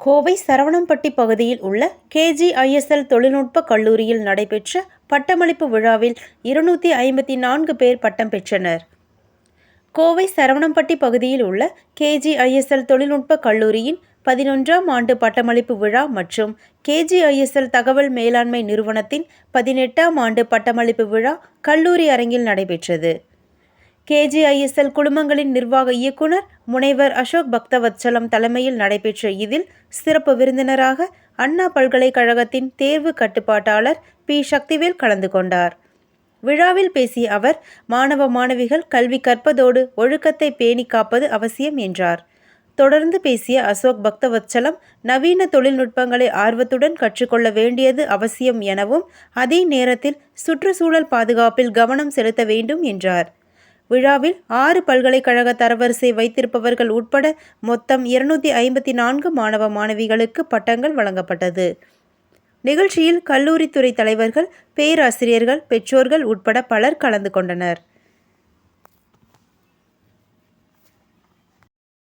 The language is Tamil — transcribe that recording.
கோவை சரவணம்பட்டி பகுதியில் உள்ள கேஜிஐஎஸ்எல் தொழில்நுட்ப கல்லூரியில் நடைபெற்ற பட்டமளிப்பு விழாவில் இருநூற்றி ஐம்பத்தி நான்கு பேர் பட்டம் பெற்றனர். கோவை சரவணம்பட்டி பகுதியில் உள்ள கேஜிஐஎஸ்எல் தொழில்நுட்ப கல்லூரியின் பதினொன்றாம் ஆண்டு பட்டமளிப்பு விழா மற்றும் கேஜிஐஎஸ்எல் தகவல் மேலாண்மை நிறுவனத்தின் பதினெட்டாம் ஆண்டு பட்டமளிப்பு விழா கல்லூரி அரங்கில் நடைபெற்றது. கேஜிஐஎஸ்எல் குழுமங்களின் நிர்வாக இயக்குனர் முனைவர் அசோக் பக்தவத்சலம் தலைமையில் நடைபெற்ற இதில் சிறப்பு விருந்தினராக அண்ணா பல்கலைக்கழகத்தின் தேர்வு கட்டுப்பாட்டாளர் பி சக்திவேல் கலந்து கொண்டார். விழாவில் பேசிய அவர் மாணவ மாணவிகள் கல்வி கற்பதோடு ஒழுக்கத்தை பேணி காப்பது அவசியம் என்றார். தொடர்ந்து பேசிய அசோக் பக்தவத்சலம் நவீன தொழில்நுட்பங்களை ஆர்வத்துடன் கற்றுக்கொள்ள வேண்டியது அவசியம் எனவும் அதே நேரத்தில் சுற்றுச்சூழல் பாதுகாப்பில் கவனம் செலுத்த வேண்டும் என்றார். விழாவில் ஆறு பல்கலைக்கழக தரவரிசை வைத்திருப்பவர்கள் உட்பட மொத்தம் இருநூற்றி ஐம்பத்தி நான்கு மாணவ மாணவிகளுக்கு பட்டங்கள் வழங்கப்பட்டது. நிகழ்ச்சியில் கல்லூரித்துறை தலைவர்கள் பேராசிரியர்கள் பெற்றோர்கள் உட்பட பலர் கலந்து கொண்டனர்.